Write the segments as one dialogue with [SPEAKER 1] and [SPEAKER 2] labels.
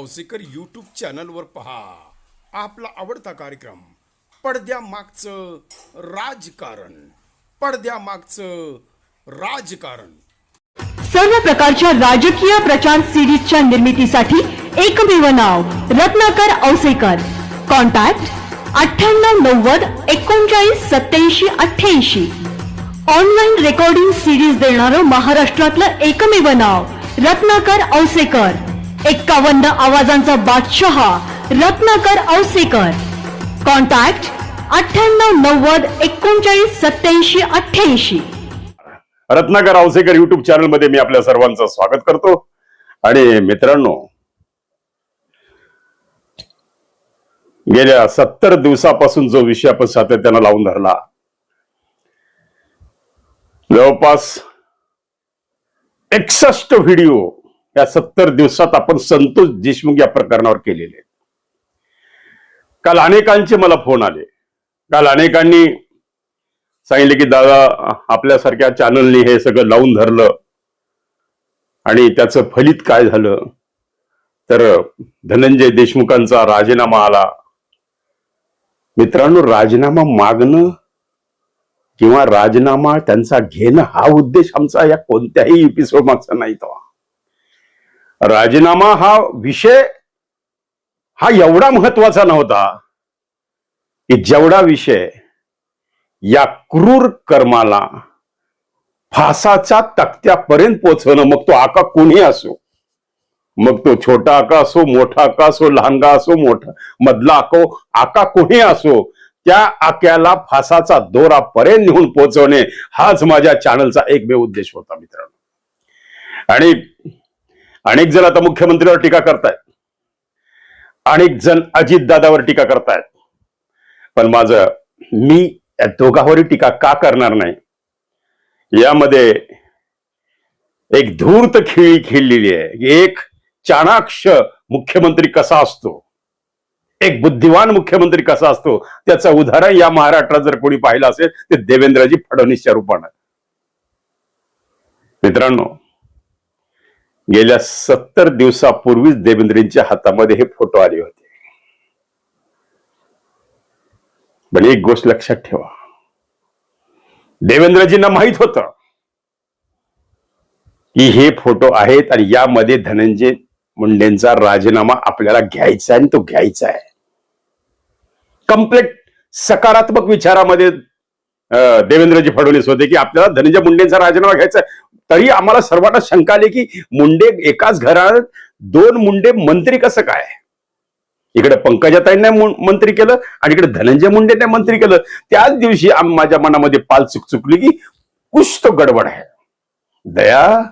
[SPEAKER 1] Ausekar YouTube चॅनलवर पहा. आपला आवडता कार्यक्रम पडद्यामागचं राजकारण. पडद्यामागचं राजकारण.
[SPEAKER 2] सर्व प्रकारच्या राजकीय प्रचार सिरीजच्या निर्मितीसाठी एकमेव नाव रत्नाकर औसेकर कॉन्टॅक्ट अठ्ठ्याण्णव नव्वद एकोणचाळीस सत्याऐंशी अठ्ठ्याऐंशी. ऑनलाईन रेकॉर्डिंग सिरीज देणारं महाराष्ट्रातलं एकमेव नाव रत्नाकर औसेकर एक्कावन्न आवाजांचा बादशाह रत्नाकर औसेकर. कॉन्टॅक्ट अठ्ठ्याण्णव नव्वद एकोणचाळीस सत्याऐंशी अठ्ठ्याऐंशी.
[SPEAKER 3] रत्नाकर औसेकर युट्यूब चॅनलमध्ये मी आपल्या सर्वांचं स्वागत करतो. आणि मित्रांनो गेल्या सत्तर दिवसापासून जो विषय आपण सातत्यानं लावून धरला जवळपास एकसष्ट व्हिडिओ या सत्तर दिवसात आपण संतोष देशमुख या प्रकरणावर केलेले काल अनेकांचे मला फोन आले. काल अनेकांनी सांगितले की दादा आपल्यासारख्या चॅनलनी हे सगळं लावून धरलं आणि त्याचं फलित काय झालं? तर धनंजय देशमुखांचा राजीनामा आला. मित्रांनो राजीनामा मागणं किंवा राजीनामा त्यांचा घेणं हा उद्देश आमचा या कोणत्याही एपिसोड मागचा नाही तो. राजीनामा हा विषय हा एवढा महत्त्वाचा नव्हता की जेवढा विषय या क्रूर कर्माला फासाच्या तक्त्यापर्यंत पोचवणं मग तो आका कोणी असो मग तो छोटा आका असो मोठा आका असो लहानगा असो मोठा मधला आको आका कोणी असो त्या आक्याला फासाचा दोरापर्यंत नेऊन पोहोचवणे हाच माझ्या चॅनलचा एकमेव उद्देश होता मित्रांनो. आणि अनेक जण आता मुख्यमंत्र्यावर टीका करतायत. अनेक जण अजित दादावर टीका करतायत. पण माझं मी या दोघांवरही टीका का करणार नाही? यामध्ये एक धूर्त खेळी खेळलेली आहे. एक चाणाक्ष मुख्यमंत्री कसा असतो? एक बुद्धिवान मुख्यमंत्री कसा असतो? त्याचं उदाहरण या महाराष्ट्रात जर कोणी पाहिलं असेल ते देवेंद्रजी फडणवीसच्या रूपानं. मित्रांनो गेल्या सत्तर दिवसापूर्वीच देवेंद्रजींच्या हातामध्ये हे फोटो आले होते. पण एक गोष्ट लक्षात ठेवा. देवेंद्रजींना माहीत होत की हे फोटो आहेत आणि यामध्ये धनंजय मुंडेंचा राजीनामा आपल्याला घ्यायचा आहे आणि तो घ्यायचा आहे. कंप्लीट सकारात्मक विचारामध्ये देवेंद्रजी फडणवीस होते की आपल्याला धनंजय मुंडेंचा राजीनामा घ्यायचा आहे. तरी आम्हाला सर्वांना शंका आली की मुंडे एकाच घरात दोन मुंडे मंत्री कसं काय? इकडे पंकजाताईंना मंत्री केलं आणि इकडे धनंजय मुंडेने मंत्री केलं. त्याच दिवशी माझ्या मनामध्ये पाल चुक चुकली की कुछ तो गडबड आहे. दया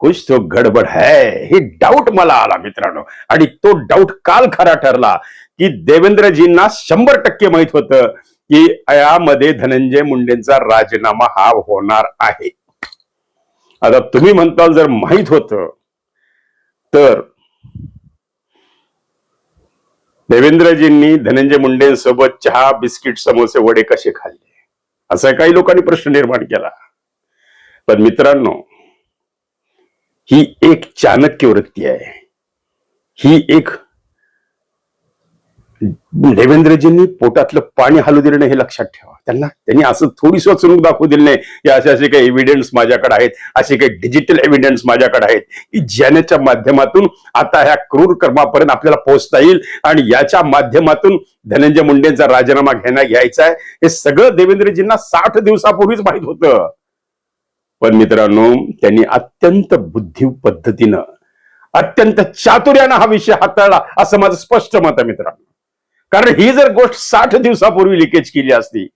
[SPEAKER 3] कुछ तो गडबड है हे डाऊट मला आला मित्रांनो. आणि तो डाऊट काल खरा ठरला की देवेंद्रजींना शंभर टक्के माहीत होतं की यामध्ये धनंजय मुंडेंचा राजीनामा हा होणार आहे. आता तुम्ही म्हणताल जर माहीत होतं तर देवेंद्रजींनी धनंजय मुंडेंसोबत चहा बिस्किट समोसे वडे कसे खाल्ले? असा काही लोकांनी प्रश्न निर्माण केला. पण मित्रांनो ही एक चाणक्य वृत्ती आहे. ही एक देवेंद्रजींनी पोटातलं पाणी हालू दिलं हे लक्षात ठेवा. त्यांना. त्यांनी असं थोडीस चुणूक दाखवू दिलं नाही की असे असे काही एव्हिडन्स माझ्याकडे आहेत असे काही डिजिटल एव्हिडन्स माझ्याकडे आहेत की ज्याच्या माध्यमातून आता ह्या क्रूर कर्मापर्यंत आपल्याला पोहोचता येईल आणि याच्या माध्यमातून धनंजय मुंडेंचा राजीनामा घेण्या घ्यायचा आहे. हे सगळं देवेंद्रजींना साठ दिवसापूर्वीच माहीत होतं. पण मित्रांनो त्यांनी अत्यंत बुद्धी पद्धतीनं अत्यंत चातुर्यानं हा विषय हाताळला असं माझं स्पष्ट मत आहे मित्रांनो. कारण ही जर गोष्ट साठ दिवसापूर्वी लिकेज केली असती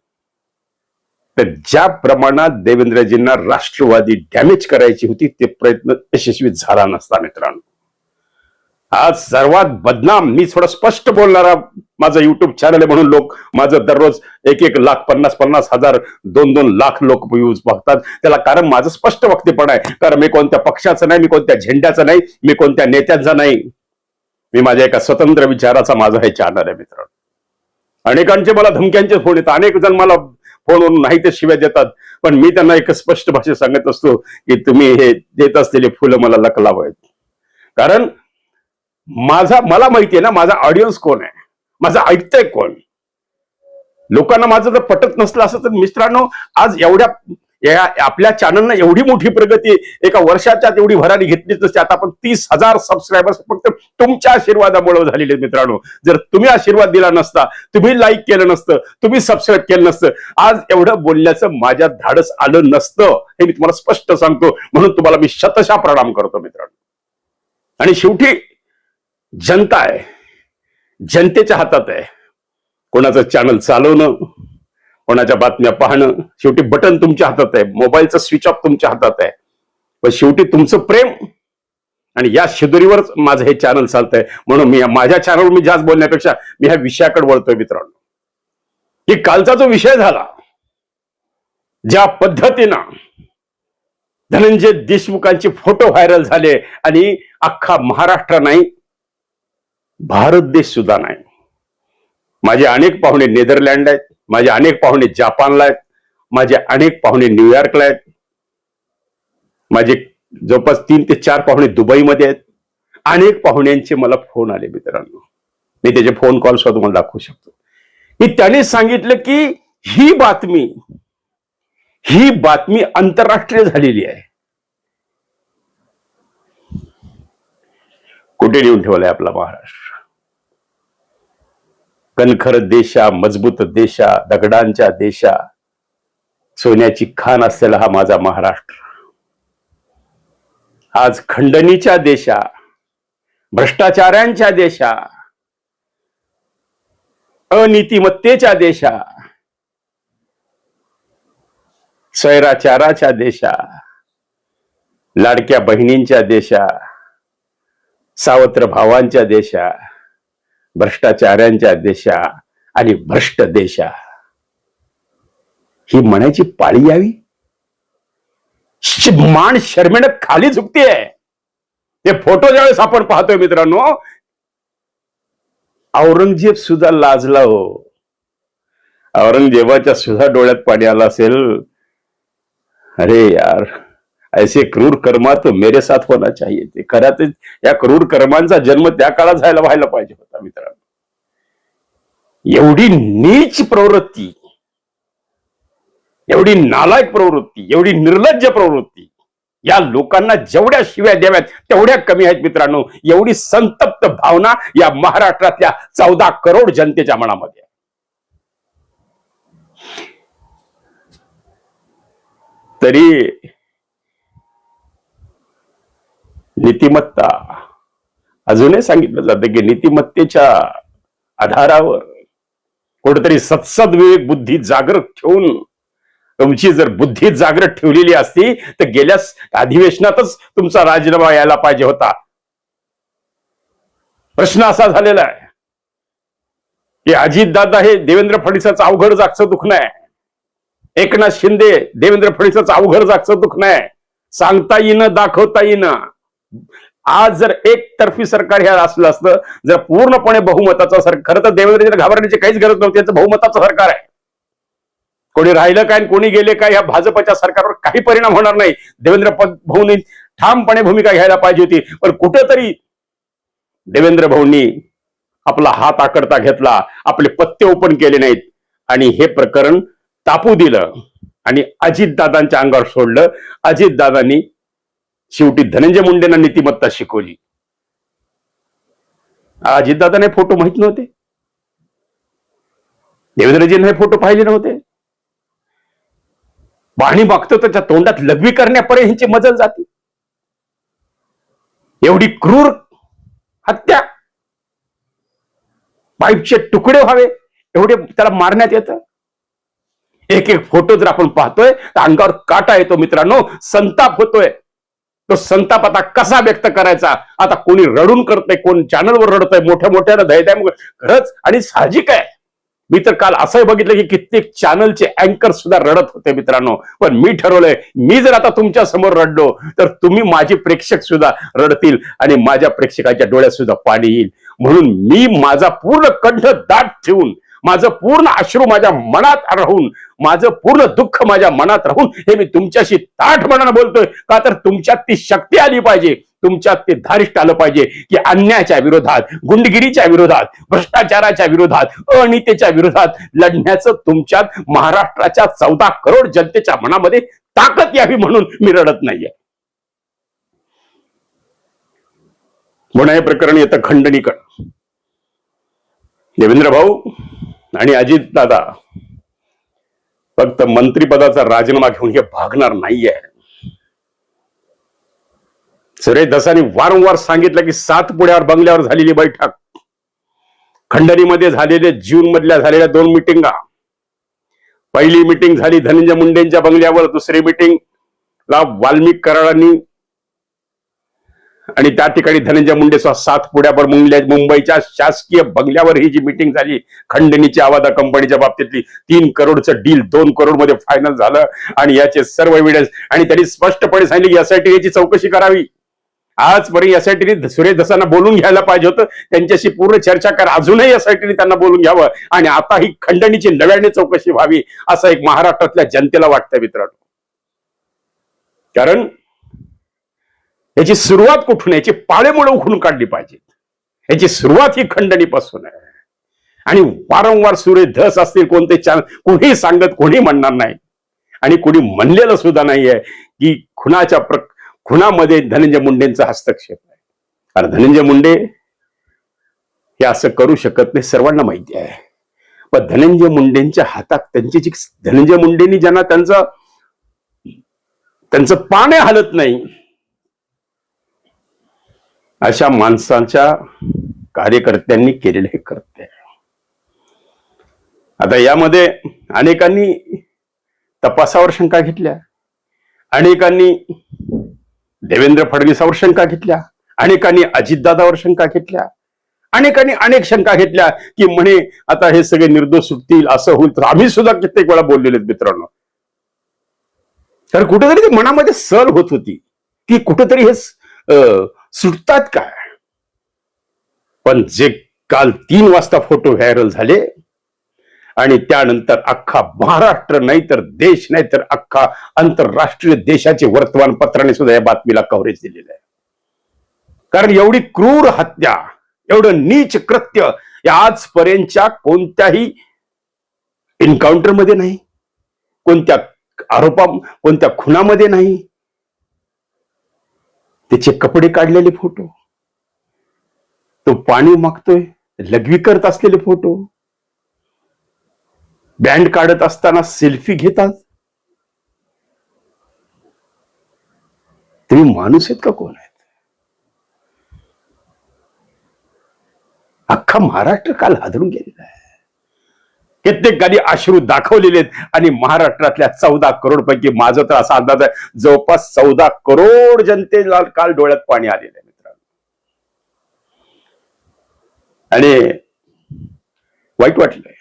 [SPEAKER 3] तर ज्या प्रमाणात देवेंद्रजींना राष्ट्रवादी डॅमेज करायची होती ते प्रयत्न यशस्वी झाला नसता मित्रांनो. आज सर्वात बदनाम मी थोडं स्पष्ट बोलणारा माझं युट्यूब चॅनल आहे म्हणून लोक माझं दररोज एक एक लाख पन्नास पन्नास हजार दोन दोन लाख लोक व्ह्यूज बघतात. त्याला कारण माझं स्पष्ट वक्तेपण आहे. कारण मी कोणत्या पक्षाचं नाही मी कोणत्या झेंड्याचं नाही मी कोणत्या नेत्याचा नाही. मी माझ्या एका स्वतंत्र विचाराचा माझं हे चॅनल आहे मित्रांनो. अनेकांचे मला धमक्यांचे फोन येतात. अनेक जण मला फोनवरून नाही ते शिव्या देतात. पण मी त्यांना एक स्पष्ट भाषेत सांगत असतो की तुम्ही हे देत असलेले फुलं मला लकलाव आहेत कारण माझा मला माहितीये ना माझा ऑडियन्स कोण आहे? माझा ऐकतंय कोण? लोकांना माझं जर पटत नसलं असं तर मित्रांनो आज एवढ्या या आपल्या चॅनलनं एवढी मोठी प्रगती एका वर्षाच्या एवढी भरारी घेतलीच नसते आता आपण तीस हजार सबस्क्रायबर्स फक्त तुमच्या आशीर्वादामुळे झालेले मित्रांनो. जर तुम्ही आशीर्वाद दिला नसता तुम्ही लाईक केलं नसतं तुम्ही सबस्क्राईब केलं नसतं आज एवढं बोलण्याचं माझ्या धाडस आलं नसतं हे मी तुम्हाला स्पष्ट सांगतो. म्हणून तुम्हाला मी शतशा प्रणाम करतो मित्रांनो. आणि शेवटी जनता आहे जनतेच्या हातात आहे. कोणाचं चॅनल चालवणं कोणाच्या बातम्या पाहणं शेवटी बटन तुमच्या हातात आहे मोबाईलचं स्विच ऑफ तुमच्या हातात आहे. पण शेवटी तुमचं प्रेम आणि या शिदोरीवरच माझं हे चॅनल चालतंय. म्हणून मी माझ्या चॅनलवर मी जास्त बोलण्यापेक्षा मी ह्या विषयाकडे वळतोय मित्रांनो. की कालचा जो विषय झाला ज्या पद्धतीनं धनंजय देशमुखांचे फोटो व्हायरल झाले आणि अख्खा महाराष्ट्र नाही भारत देश सुद्धा नाही. माझे अनेक पाहुणे नेदरलँड आहेत. माझे अनेक पाहुणे जापानला आहेत. माझे अनेक पाहुणे न्यूयॉर्कला आहेत. माझे जवळपास तीन ते चार पाहुणे दुबईमध्ये आहेत. अनेक पाहुण्यांचे मला फोन आले मित्रांनो. मी त्याचे फोन कॉल सुद्धा तुम्हाला दाखवू शकतो. की त्याने सांगितलं की ही बातमी ही बातमी आंतरराष्ट्रीय झालेली आहे. कुठे नेऊन ठेवलाय आपला महाराष्ट्र? कणखर देशा मजबूत देशा दगडांच्या देशा. सोन्याची खान असलेला हा माझा महाराष्ट्र. आज खंडणीच्या देशा भ्रष्टाचाऱ्यांच्या देशा अनितिमत्तेच्या देशा स्वैराचाराच्या देशा लाडक्या बहिणींच्या देशा सावत्र भावांच्या देशा भ्रष्टाचाऱ्यांच्या देशा आणि भ्रष्ट देशा. ही म्हणायची पाळी यावी? मान शर्मेनं खाली झुकतीये. हे फोटो ज्यावेळेस आपण पाहतोय मित्रांनो औरंगजेब सुद्धा लाजला हो. औरंगजेबाच्या सुद्धा डोळ्यात पाणी आलं असेल. अरे यार. ऐसे क्रूर कर्मा तो मेरे साथ होना चाहिए ते खऱ्यात या क्रूर कर्मांचा जन्म त्या काळात झायला व्हायला पाहिजे होता मित्रांनो. एवढी नीच प्रवृत्ती एवढी नालायक प्रवृत्ती एवढी निर्लज्ज प्रवृत्ती या लोकांना जेवढ्या शिव्या द्याव्यात तेवढ्या कमी आहेत मित्रांनो. एवढी संतप्त भावना या महाराष्ट्रातल्या चौदा करोड जनतेच्या मनामध्ये तरी नीतिमत्ता. अजूनही सांगितलं जातं की नीतिमत्तेच्या आधारावर कुठेतरी सत्सद्विवेक बुद्धी जागृत ठेवून तुमची जर बुद्धी जागृत ठेवलेली असती तर गेल्या अधिवेशनातच तुमचा राजीनामा यायला पाहिजे होता. प्रश्न असा झालेला आहे की अजितदादा हे देवेंद्र फडणवीसाचं अवघड जागचं दुखणं आहे. एकनाथ शिंदे देवेंद्र फडणवीसाचं अवघड जागचं दुखणं आहे. सांगता येणं दाखवता येणं आज जर एकतर्फी सरकार हे असलं असतं जर पूर्णपणे बहुमताचं सरकार खरं तर देवेंद्रजीला घाबरण्याची काहीच गरज नव्हती याचं बहुमताचं सरकार आहे. कोणी राहिलं काय आणि कोणी गेले काय या भाजपच्या सरकारवर काही परिणाम होणार नाही. देवेंद्र भाऊंनी ठामपणे भूमिका घ्यायला पाहिजे होती पण कुठेतरी देवेंद्र भाऊंनी आपला हात आकडता घेतला आपले पत्ते ओपन केले नाहीत. आणि हे प्रकरण तापू दिलं आणि अजितदादांच्या अंगावर सोडलं. अजितदादांनी शेवटी धनंजय मुंडेंना नीतिमत्ता शिकवली. अजितदादाने फोटो माहीत नव्हते. देवेंद्रजींना हे फोटो पाहिले नव्हते. पाणी मागतो त्याच्या तोंडात लघवी करण्यापर्यंत ह्यांची मजल जाते. एवढी क्रूर हत्या. पाईपचे तुकडे व्हावे एवढे त्याला मारण्यात येतं. एक एक फोटो जर आपण पाहतोय तर अंगावर काटा येतो मित्रांनो संताप होतोय. तो संताप आता कसा व्यक्त करायचा? आता कोणी रडून करतंय कोण चॅनलवर रडतंय मोठ्या मोठ्यानं धैर्य खरंच आणि साहजिक आहे. मी तर काल असंही बघितलं की कित्येक चॅनलचे अँकर सुद्धा रडत होते मित्रांनो. पण मी ठरवलंय मी जर आता तुमच्यासमोर रडलो तर तुम्ही माझे प्रेक्षक सुद्धा रडतील आणि माझ्या प्रेक्षकाच्या डोळ्यात सुद्धा पाणी येईल. म्हणून मी माझा पूर्ण कंठ दाट ठेवून माझं पूर्ण अश्रू माझ्या मनात राहून माझं पूर्ण दुःख माझ्या मनात राहून हे मी तुमच्याशी ताठ मनानं बोलतोय. का तर तुमच्यात ती शक्ती आली पाहिजे तुमच्यात ते धारिष्ट आलं पाहिजे की अन्यायाच्या विरोधात गुंडगिरीच्या विरोधात भ्रष्टाचाराच्या विरोधात अनितेच्या विरोधात लढण्याचं तुमच्यात महाराष्ट्राच्या चौदा करोड जनतेच्या मनामध्ये ताकद यावी म्हणून मी रडत नाहीये. म्हणून हे प्रकरण येतं खंडणीकड. देवेंद्र भाऊ आणि अजित दादा फक्त मंत्रीपदाचा राजीनामा घेऊन हे भागणार नाहीये. सुरेश दसानी वारंवार सांगितलं की सात पुढ्यावर बंगल्यावर झालेली बैठक खंडणीमध्ये झालेले जून मधल्या झालेल्या दोन मिटिंगा. पहिली मिटिंग झाली धनंजय मुंडेंच्या बंगल्यावर दुसरी मिटिंग ला वाल्मिक कराडांनी आणि त्या ठिकाणी धनंजय मुंडे सात पुढ्यावर मुंबई मुंबईच्या शासकीय बंगल्यावर ही जी मिटिंग झाली खंडणीची आवादा कंपनीच्या बाबतीतली तीन करोडचं डील दोन करोडमध्ये फायनल झालं आणि याचे सर्व एव्हिडन्स आणि त्यांनी स्पष्टपणे सांगितले की यासाठी याची चौकशी करावी. आजपर्यंत यासाठी सुरेश दसांना बोलून घ्यायला पाहिजे होतं. त्यांच्याशी पूर्ण चर्चा करा. अजूनही यासाठी त्यांना बोलून घ्यावं. आणि आता ही खंडणीची नव्याने चौकशी व्हावी असं एक महाराष्ट्रातल्या जनतेला वाटतं मित्रांनो. कारण याची सुरुवात कुठून याची पाळेमुळे उखडून काढली पाहिजे याची सुरुवात ही खंडणीपासून आहे. आणि वारंवार सूर्य धस असतील कोणते चॅनल कोणी सांगत कोणी म्हणणार नाही. आणि कोणी म्हणलेलं सुद्धा नाहीये की खुनाच्या प्र खुनामध्ये धनंजय मुंडेंचा हस्तक्षेप आहे. कारण धनंजय मुंडे हे असं करू शकत नाही सर्वांना माहिती आहे. पण धनंजय मुंडेंच्या हातात त्यांची जी धनंजय मुंडेंनी ज्यांना त्यांचं त्यांचं पाने हलत नाही अशा माणसांच्या कार्यकर्त्यांनी केलेले हे कृत्य आता यामध्ये अनेकांनी तपासावर शंका घेतल्या. अनेकांनी देवेंद्र फडणवीसावर शंका घेतल्या. अनेकांनी अजितदादावर शंका घेतल्या. अनेकांनी अनेक शंका घेतल्या की म्हणे आता हे सगळे निर्दोष सुटतील असं होईल तर आम्ही सुद्धा कित्येक वेळा बोललेले मित्रांनो. तर कुठेतरी ते मनामध्ये सल होत होती की कुठेतरी हे अं, सुटतात काय? पण जे काल तीन वाजता फोटो व्हायरल झाले आणि त्यानंतर अख्खा महाराष्ट्र नाही तर देश नाही तर अख्खा आंतरराष्ट्रीय देशाचे वर्तमानपत्राने सुद्धा या बातमीला कव्हरेज दिलेलं आहे. कारण एवढी क्रूर हत्या एवढं नीच कृत्य या आजपर्यंतच्या कोणत्याही एन्काउंटरमध्ये नाही. कोणत्या आरोपा कोणत्या खुनामध्ये नाही. त्याचे कपडे काढलेले फोटो. तो पाणी मागतोय लघवी करत असलेले फोटो. बँड काढत असताना सेल्फी घेतात. तुम्ही माणूस आहेत का कोण आहेत? अख्खा महाराष्ट्र काल हादरून गेलेला आहे. कित्येक गाडी अश्रू दाखवलेले आहेत आणि महाराष्ट्रातल्या चौदा करोडपैकी माझं तर असा अंदाज आहे. जवळपास चौदा करोड जनतेला काल डोळ्यात पाणी आलेलं आहे मित्रांनो. आणि वाईट वाटलंय.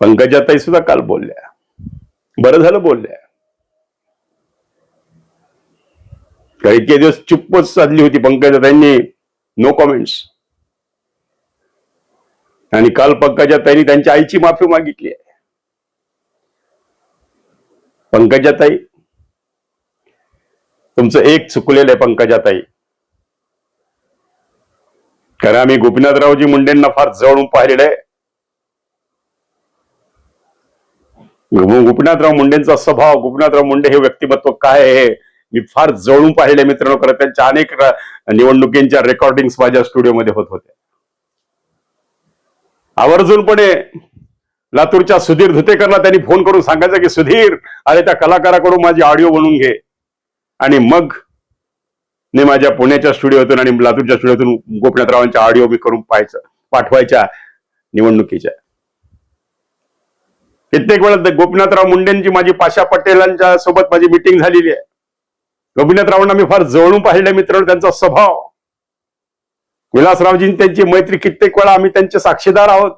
[SPEAKER 3] पंकजाताई सुद्धा काल बोलल्या. बरं झालं बोलल्या. काही काही दिवस चुप्पच साधली होती पंकजाताईंनी. नो कॉमेंट्स आणि काल पंकजा ताईंनी त्यांच्या आईची माफी मागितली आहे. पंकजा ताई तुमचं एक चुकलेलं आहे पंकजाताई कारण आम्ही गोपीनाथरावजी मुंडेंना फार जवळून पाहिलेलं आहे. गोपीनाथराव मुंडेंचा स्वभाव गोपीनाथराव मुंडे हे व्यक्तिमत्व काय आहे मी फार जवळून पाहिले मित्रांनो. खरं त्यांच्या अनेक निवडणुकींच्या रेकॉर्डिंग माझ्या स्टुडिओमध्ये होत होत्या. आवर्जूनपणे लातूरच्या सुधीर धुतेकरला त्यांनी फोन करून सांगायचं की सुधीर अरे त्या कलाकाराकडून माझी ऑडिओ बनवून घे. आणि मग मी माझ्या पुण्याच्या स्टुडिओतून आणि लातूरच्या स्टुडिओतून गोपीनाथरावांच्या ऑडिओ मी करून पाहायचं पाठवायच्या निवडणुकीच्या. कित्येक वेळा गोपीनाथराव मुंडेंची माझी पाशा पटेलांच्या सोबत माझी मिटिंग झालेली आहे. गोपीनाथरावांना मी फार जवळून पाहिलं मित्र त्यांचा स्वभाव. विलासरावजी त्यांची मैत्री कित्येक वेळा आम्ही त्यांचे साक्षीदार आहोत.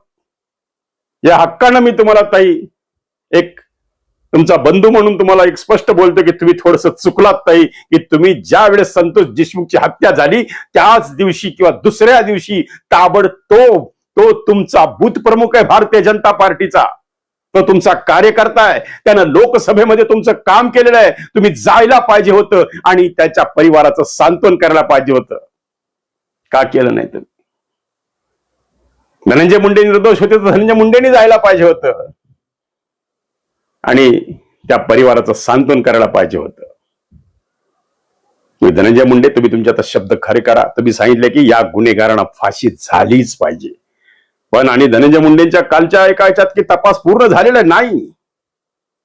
[SPEAKER 3] या हक्कानं मी तुम्हाला ताई एक तुमचा बंधू म्हणून तुम्हाला एक स्पष्ट बोलतो की तुम्ही थोडस चुकलात ताई की तुम्ही ज्या वेळेस संतोष देशमुखची हत्या झाली त्याच दिवशी किंवा दुसऱ्या दिवशी ताबडतोब तो तुमचा बूथ प्रमुख आहे भारतीय जनता पार्टीचा. तो तुमचा कार्यकर्ता आहे. त्यानं लोकसभेमध्ये तुमचं काम केलेलं आहे. तुम्ही जायला पाहिजे होतं आणि त्याच्या परिवाराचं सांत्वन करायला पाहिजे होतं. का केलं नाही तर? धनंजय मुंडे निर्दोष होते तर धनंजय मुंडेनी जायला पाहिजे होतं. आणि त्या परिवाराचं सांत्वन करायला पाहिजे होतं. धनंजय मुंडे तुम्ही तुमचे आता शब्द खरे करा. तुम्ही सांगितले की या गुन्हेगारांना फाशी झालीच पाहिजे. पण आणि धनंजय मुंडेंच्या कालच्या एका याच्यात की तपास पूर्ण झालेला नाही?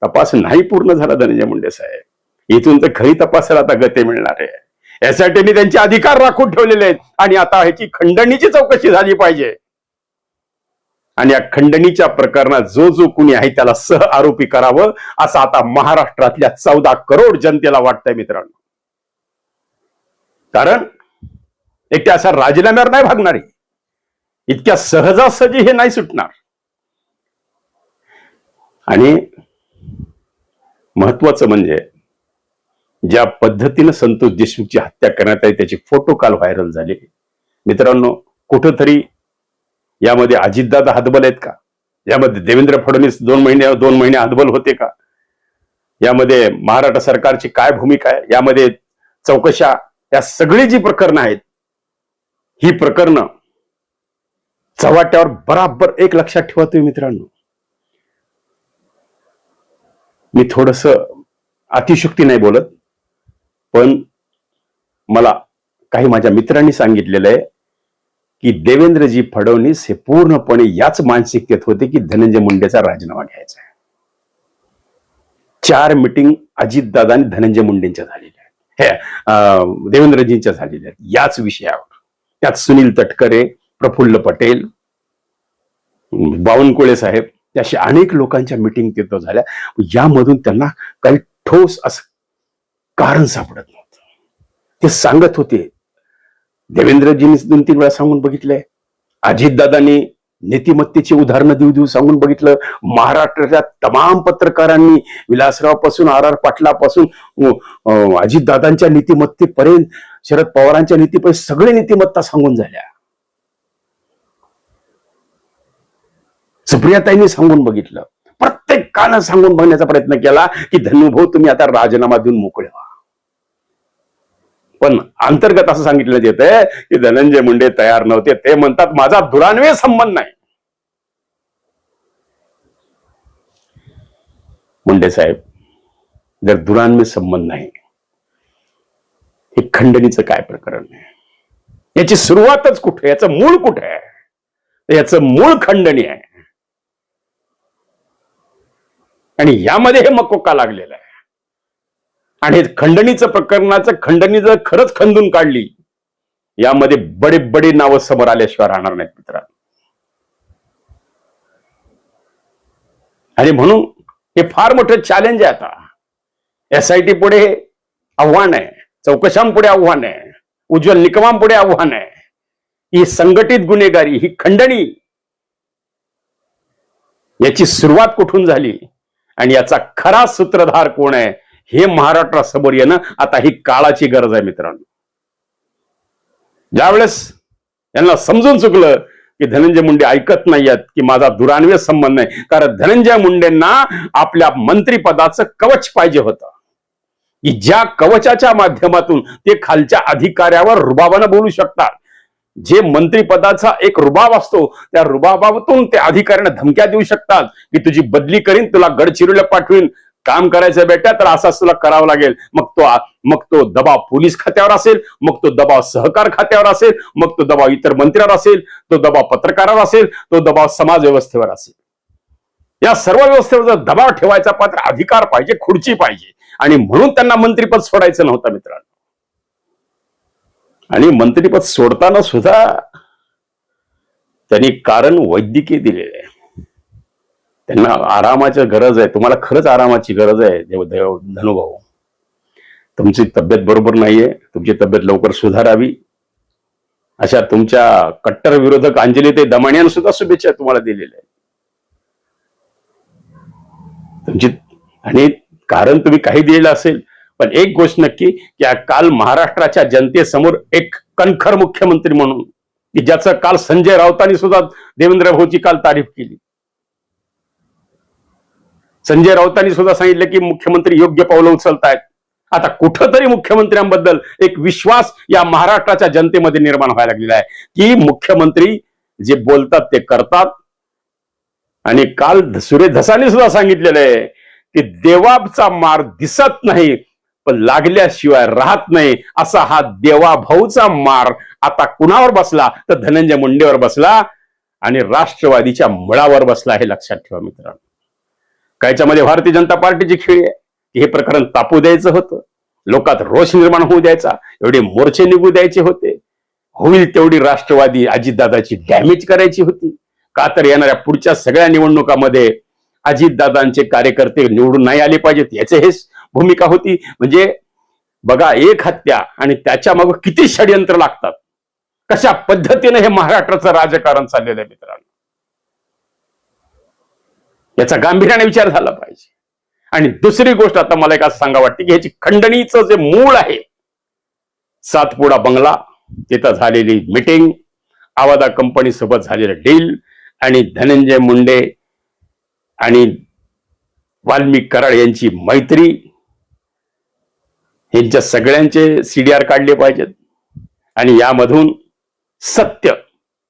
[SPEAKER 3] तपास नाही पूर्ण झाला धनंजय मुंडे साहेब. इथून तर खरी तपासाला आता गती मिळणार आहे. यासाठी त्यांचे अधिकार राखून ठेवलेले आहेत. आणि आता ह्याची खंडणीची चौकशी झाली पाहिजे. आणि या खंडणीच्या प्रकरणात जो जो कुणी आहे त्याला सह आरोपी करावं असं आता महाराष्ट्रातल्या चौदा करोड जनतेला वाटतंय मित्रांनो. कारण एक त्या असा राजीनाम्यावर नाही भागणारी. इतक्या सहजासहजी हे नाही सुटणार. आणि महत्वाचं म्हणजे ज्या पद्धतीनं संतोष देशमुखची हत्या करण्यात आली त्याचे फोटो काल व्हायरल झाले. मित्रांनो कुठंतरी यामध्ये अजितदादा हातबल आहेत का? यामध्ये देवेंद्र फडणवीस दोन महिने दोन महिने हातबल होते का? यामध्ये महाराष्ट्र सरकारची काय भूमिका आहे? यामध्ये चौकशा या सगळी जी प्रकरणं आहेत ही प्रकरणं चव्हाट्यावर बराबर एक लक्षात ठेवा तुम्ही मित्रांनो. मी थोडस अतिशुक्ती नाही बोलत. पण मला काही माझ्या मित्रांनी सांगितलेलं आहे की देवेंद्रजी फडणवीस हे पूर्णपणे याच मानसिकतेत होते की धनंजय मुंडेचा राजीनामा घ्यायचा आहे. चार मिटिंग अजितदादा आणि धनंजय मुंडेंच्या झालेल्या आहेत. हे देवेंद्रजींच्या झालेल्या आहेत. याच विषयावर. त्यात सुनील तटकरे प्रफुल्ल पटेल बावनकुळे साहेब अशा अनेक लोकांच्या मिटिंग तिथं झाल्या. यामधून त्यांना काही ठोस असं कारण सापडत नव्हतं. ते सांगत होते देवेंद्रजींनी दोन तीन वेळा सांगून बघितलंय. अजितदादांनी नीतिमत्तेची उदाहरणं देऊ देऊ सांगून बघितलं. महाराष्ट्राच्या तमाम पत्रकारांनी विलासरावपासून आर आर पाटलापासून अं, अजितदादांच्या नीतिमत्तेपर्यंत शरद पवारांच्या नीतीपर्यंत सगळे नीतिमत्ता सांगून झाल्या. सुप्रियाताईंनी सांगून बघितलं. प्रत्येकानं सांगून बघण्याचा प्रयत्न केला की धनुभाऊ तुम्ही आता राजीनामा देऊन मोकळे व्हा. पण अंतर्गत असं सांगितलं येत आहे की धनंजय मुंडे तयार नव्हते. ते म्हणतात माझा दुरान्वय संबंध नाही. मुंडे साहेब जर दुरान्वय संबंध नाही हे खंडणीचं काय प्रकरण आहे? याची सुरुवातच कुठे याचं मूळ कुठे आहे? याचं मूळ खंडणी आहे. आणि यामध्ये हे मकोका लागलेलं आहे. आणि हे खंडणीचं प्रकरणाचं खंडणी जर खरंच खंदून काढली यामध्ये बडे बडे नावं समोर आल्याशिवाय राहणार नाहीत मित्रा आणि म्हणून हे फार मोठं चॅलेंज आहे आता. एसआयटी पुढे आव्हान आहे चौकशांपुढे आव्हान आहे उज्ज्वल निकमांपुढे आव्हान आहे. ही संघटित गुन्हेगारी ही खंडणी याची सुरुवात कुठून झाली? आणि याचा खरा सूत्रधार कोण आहे? हे महाराष्ट्रासमोर येणं आता ही काळाची गरज आहे मित्रांनो. ज्यावेळेस यांना समजून चुकलं की धनंजय मुंडे ऐकत नाहीयेत की माझा दुरान्वय संबंध नाही कारण धनंजय मुंडेंना आपल्या मंत्रिपदाचं कवच पाहिजे होतं. की ज्या कवचाच्या माध्यमातून ते खालच्या अधिकाऱ्यावर रुबाबानं बोलू शकतात. जे मंत्रिपदाचा एक रुबाब असतो त्या रुबाबातून ते अधिकाऱ्यांना धमक्या देऊ शकतात. की तुझी बदली करीन तुला गडचिरोलीला पाठवीन. काम करायचं बेटा तर असाच तुला करावं लागेल. मग तो मग तो दबाव पोलीस खात्यावर असेल मग तो दबाव सहकार खात्यावर असेल मग तो दबाव इतर मंत्र्यावर असेल तो दबाव पत्रकारावर असेल तो दबाव समाज व्यवस्थेवर असेल. या सर्व व्यवस्थेवर दबाव ठेवायचा पात्र अधिकार पाहिजे खुर्ची पाहिजे. आणि म्हणून त्यांना मंत्रीपद सोडायचं नव्हतं मित्रांनो. आणि मंत्रीपद सोडताना सुद्धा त्यांनी कारण वैद्यकीय दिलेले आहे. त्यांना आरामाची गरज आहे. तुम्हाला खरंच आरामाची गरज आहे देव देव धनुभाऊ. तुमची तब्येत बरोबर नाहीये. तुमची तब्येत लवकर सुधारावी. अशा तुमच्या कट्टर विरोधक अंजली ते दमाणियान सुद्धा शुभेच्छा तुम्हाला दिलेल्या आहेत. तुमची आणि कारण तुम्ही काही दिलेलं असेल पण एक गोष्ट नक्की की काल महाराष्ट्राच्या जनतेसमोर एक कणखर मुख्यमंत्री म्हणून की ज्याचं काल संजय राऊतांनी सुद्धा देवेंद्र भाऊची काल तारीफ केली. संजय राऊतांनी सुद्धा सांगितलं की मुख्यमंत्री योग्य पावलं उचलतायत. आता कुठंतरी मुख्यमंत्र्यांबद्दल एक विश्वास या महाराष्ट्राच्या जनतेमध्ये निर्माण व्हायला लागलेला आहे. की मुख्यमंत्री जे बोलतात ते करतात. आणि काल सुरेश धसाने सुद्धा सांगितलेलं आहे की देवाचा मार दिसत नाही. पण लागल्याशिवाय राहत नाही असा हा देवाभाऊचा मार. आता कुणावर बसला? तर धनंजय मुंडेवर बसला आणि राष्ट्रवादीच्या मुळावर बसला हे लक्षात ठेवा मित्रांनो. कायच्यामध्ये भारतीय जनता पार्टीची खेळी आहे? हे प्रकरण तापू द्यायचं होतं? लोकात रोष निर्माण होऊ द्यायचा? एवढे मोर्चे निघू द्यायचे होते? होईल तेवढी राष्ट्रवादी अजितदादाची डॅमेज करायची होती? का तर येणाऱ्या पुढच्या सगळ्या निवडणुकामध्ये अजितदादांचे कार्यकर्ते निवडून नाही आले पाहिजेत? याचे हेच भूमिका होती. म्हणजे बघा एक हत्या आणि त्याच्या मग किती षडयंत्र लागतात. कशा पद्धतीने हे महाराष्ट्राचं राजकारण चाललेलं आहे मित्रांनो? याचा गांभीर्याने विचार झाला पाहिजे. आणि दुसरी गोष्ट आता मला एक असं सांगा वाटते की ह्याची खंडणीचं जे मूळ आहे सातपुडा बंगला तिथं झालेली मिटिंग आवादा कंपनी सोबत झालेलं डील आणि धनंजय मुंडे आणि वाल्मिक कराड यांची मैत्री यांच्या सगळ्यांचे सीडीआर काढले पाहिजेत. आणि यामधून सत्य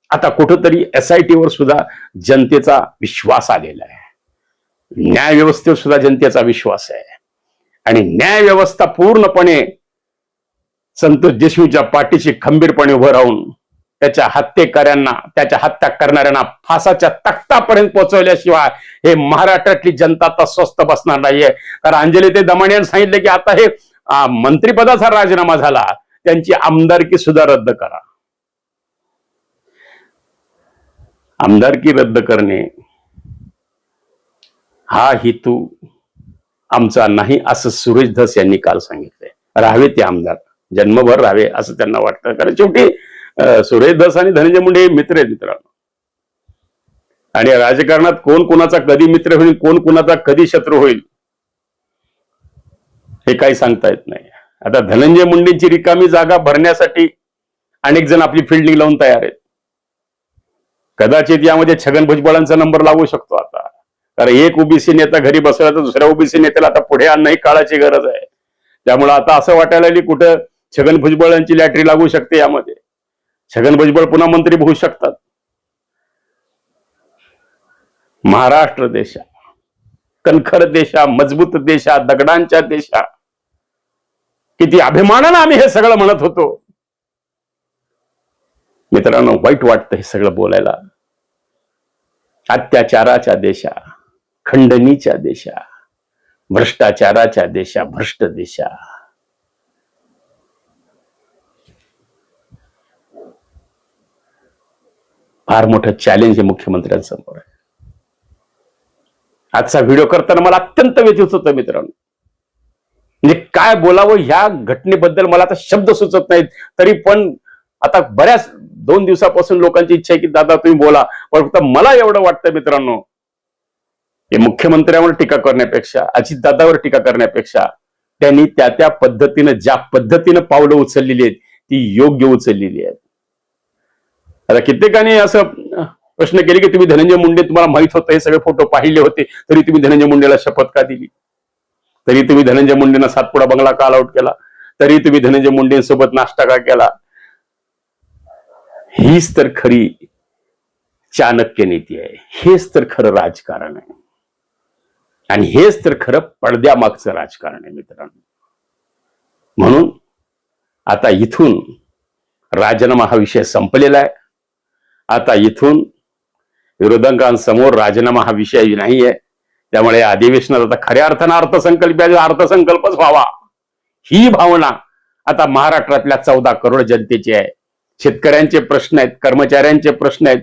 [SPEAKER 3] आता कुठंतरी एस आय टीवर सुद्धा जनतेचा विश्वास आलेला आहे. न्याय व्यवस्थेवर सुद्धा जनतेचा विश्वास आहे. आणि न्याय व्यवस्था पूर्णपणे संतोष देशमुखच्या पाठीशी खंबीरपणे उभं राहून त्याच्या हत्येकऱ्यांना त्याच्या हत्या करणाऱ्यांना फासाच्या तख्तापर्यंत पोहोचवल्याशिवाय हे महाराष्ट्रातली जनता आता स्वस्त बसणार नाहीये. कारण अंजली ते दमाणे यांनी सांगितलं की आता हे मंत्रिपदाचा राजीनामा झाला त्यांची आमदारकी सुद्धा रद्द करा. आमदारकी रद्द करणे हा हेतू आमचा नाही असं सुरेश धस यांनी काल सांगितलंय. राहावे ते आमदार. जन्मभर राहावे असं त्यांना वाटतं. कारण शेवटी सुरेश धस आणि धनंजय मुंडे हे मित्र आहेत मित्रांनो. आणि राजकारणात कोण कोणाचा कधी मित्र होईल कोण कोणाचा कधी शत्रू होईल हे काही सांगता येत नाही. आता धनंजय मुंडेंची रिकामी जागा भरण्यासाठी अनेक जण आपली फिल्डिंग लावून तयार आहेत. कदाचित यामध्ये छगन भुजबळांचा नंबर लागू शकतो आता. कारण एक ओबीसी नेता घरी बसला तर दुसऱ्या ओबीसी नेत्याला आता पुढे आणणं ही काळाची गरज आहे. त्यामुळे आता असं वाटायला लागली कुठं छगन भुजबळांची लॅटरी लागू शकते यामध्ये. छगन भुजबळ पुन्हा मंत्री होऊ शकतात. महाराष्ट्र देशात. कणखर देशा मजबूत देशा दगडांच्या देशा. किती अभिमानानं आम्ही हे सगळं म्हणत होतो. मित्रांनो वाईट वाटतं हे सगळं बोलायला. अत्याचाराच्या देशा खंडणीच्या देशा भ्रष्टाचाराच्या देशा भ्रष्ट देशा. फार मोठं चॅलेंज हे मुख्यमंत्र्यांसमोर. आहे आजचा व्हिडिओ करताना मला अत्यंत व्यथित होतं मित्रांनो. म्हणजे काय बोलावं ह्या घटनेबद्दल मला आता शब्द सुचत नाहीत. तरी पण आता बऱ्याच दोन दिवसापासून लोकांची इच्छा आहे की दादा तुम्ही बोला. पण फक्त मला एवढं वाटतं मित्रांनो हे मुख्यमंत्र्यांवर टीका करण्यापेक्षा अजितदादावर टीका करण्यापेक्षा त्यांनी त्या त्या पद्धतीनं ज्या पद्धतीनं पावलं उचललेली आहेत ती योग्य उचललेली आहेत. आता कित्येकाने असं प्रश्न केले की तुम्ही धनंजय मुंडे तुम्हाला माहीत होतं हे सगळे फोटो पाहिले होते. तरी तुम्ही धनंजय मुंडेला शपथ का दिली? तरी तुम्ही धनंजय मुंडेंना सातपुडा बंगला का आउट केला? तरी तुम्ही धनंजय मुंडेंसोबत नाश्ता का केला? हीच तर खरी चाणक्य नीती आहे. हेच तर खरं राजकारण आहे. आणि हेच तर खरं पडद्यामागचं राजकारण आहे मित्रांनो. म्हणून आता इथून राजीनामा हा विषय संपलेला आहे. आता इथून विरोधकांसमोर राजीनामा हा विषय नाही आहे त्यामुळे अधिवेशनात आता खऱ्या अर्थानं अर्थसंकल्पाचा अर्थसंकल्पच व्हावा. ही भावना आता महाराष्ट्रातल्या चौदा करोड जनतेची आहे. शेतकऱ्यांचे प्रश्न आहेत कर्मचाऱ्यांचे प्रश्न आहेत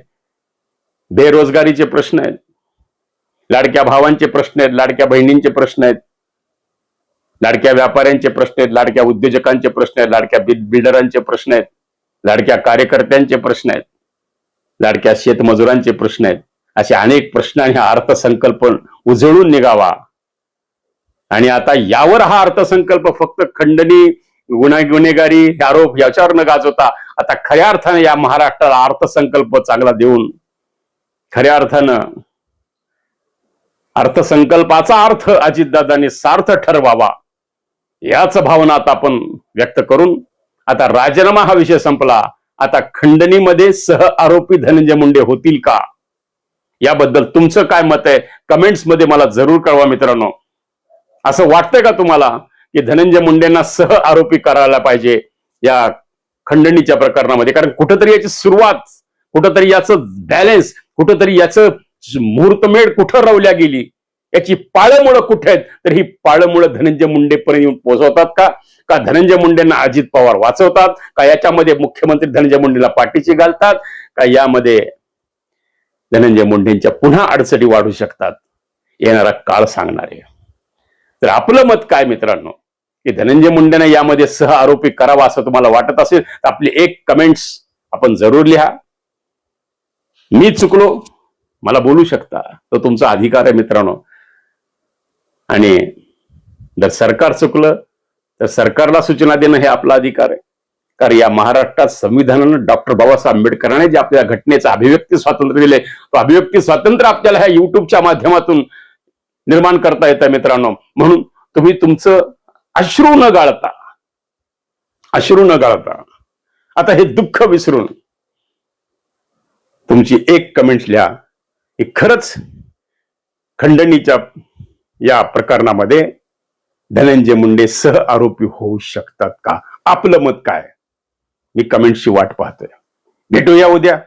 [SPEAKER 3] बेरोजगारीचे प्रश्न आहेत लाडक्या भावांचे प्रश्न आहेत लाडक्या बहिणींचे प्रश्न आहेत लाडक्या व्यापाऱ्यांचे प्रश्न आहेत लाडक्या उद्योजकांचे प्रश्न आहेत लाडक्या बिल्डरांचे प्रश्न आहेत लाडक्या कार्यकर्त्यांचे प्रश्न आहेत. लाडक्या शेतमजुरांचे प्रश्न आहेत. असे अनेक प्रश्न आणि हा अर्थसंकल्प उजळून निघावा. आणि आता यावर हा अर्थसंकल्प फक्त खंडणी गुन्हा गुन्हेगारी आरोप याच्यावर न गाजवता आता खऱ्या अर्थानं या महाराष्ट्राला अर्थसंकल्प चांगला देऊन खऱ्या अर्थानं अर्थसंकल्पाचा अर्थ अजितदादांनी सार्थ ठरवावा याच भावना आता आपण व्यक्त करून आता राजीनामा हा विषय संपला. आता खंडणीमध्ये सह आरोपी धनंजय मुंडे होतील का? याबद्दल तुमचं काय मत आहे? कमेंट्समध्ये मला जरूर कळवा मित्रांनो. असं वाटतंय का तुम्हाला की धनंजय मुंडेंना सह आरोपी करायला पाहिजे या खंडणीच्या प्रकरणामध्ये? कारण कुठंतरी याची सुरुवात कुठंतरी याचं बॅलेन्स कुठंतरी याचं मुहूर्तमेढ कुठं रवल्या गेली? याची पाळमुळं कुठे आहेत? तर ही पाळमुळं धनंजय मुंडेपर्यंत येऊन पोहोचवतात का? का धनंजय मुंडेंना अजित पवार वाचवतात? का याच्यामध्ये मुख्यमंत्री धनंजय मुंडेला पाठीशी घालतात? का यामध्ये धनंजय मुंडेंच्या पुन्हा अडचणी वाढू शकतात? येणारा काळ सांगणार. आहे तर आपलं मत काय मित्रांनो? की धनंजय मुंडेनं यामध्ये सह आरोपी करावा असं तुम्हाला वाटत असेल तर आपली एक कमेंट्स आपण जरूर लिहा. मी चुकलो? मला बोलू शकता? तो तुमचा अधिकार आहे मित्रांनो. आणि जर सरकार चुकलं तर सरकारला सूचना देणं हे आपला अधिकार आहे. कारण या महाराष्ट्रात संविधानानं डॉक्टर बाबासाहेब आंबेडकरांनी जे आपल्या घटनेचं अभिव्यक्ती स्वातंत्र्य दिले तो अभिव्यक्ती स्वातंत्र्य आपल्याला ह्या युट्यूबच्या माध्यमातून निर्माण करता येतं मित्रांनो. म्हणून तुम्ही तुमचं अश्रू न गाळता अश्रू न गाळता आता हे दुःख विसरून तुमची एक कमेंट लिहा की खरंच खंडणीच्या या प्रकरणामध्ये धनंजय मुंडे सह आरोपी होऊ शकतात का? आपलं मत काय? मी कमेंटची वाट पाहतोय. भेटूया उद्या.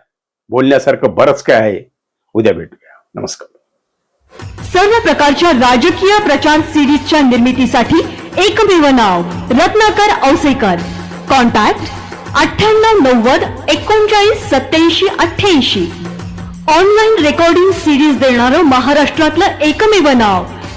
[SPEAKER 3] बोलण्यासारखं बरंच काय आहे. उद्या भेटूया. नमस्कार.
[SPEAKER 2] सर्व प्रकारच्या राजकीय प्रचार सिरीजच्या निर्मितीसाठी एकमेव नाव रत्नाकर औसेकर. कॉन्टॅक्ट अठ्ठ्याण्णव नव्वद एकोणचाळीस सत्याऐंशी अठ्ठ्याऐंशी. ऑनलाईन रेकॉर्डिंग सिरीज देणारं महाराष्ट्रातलं एकमेव नाव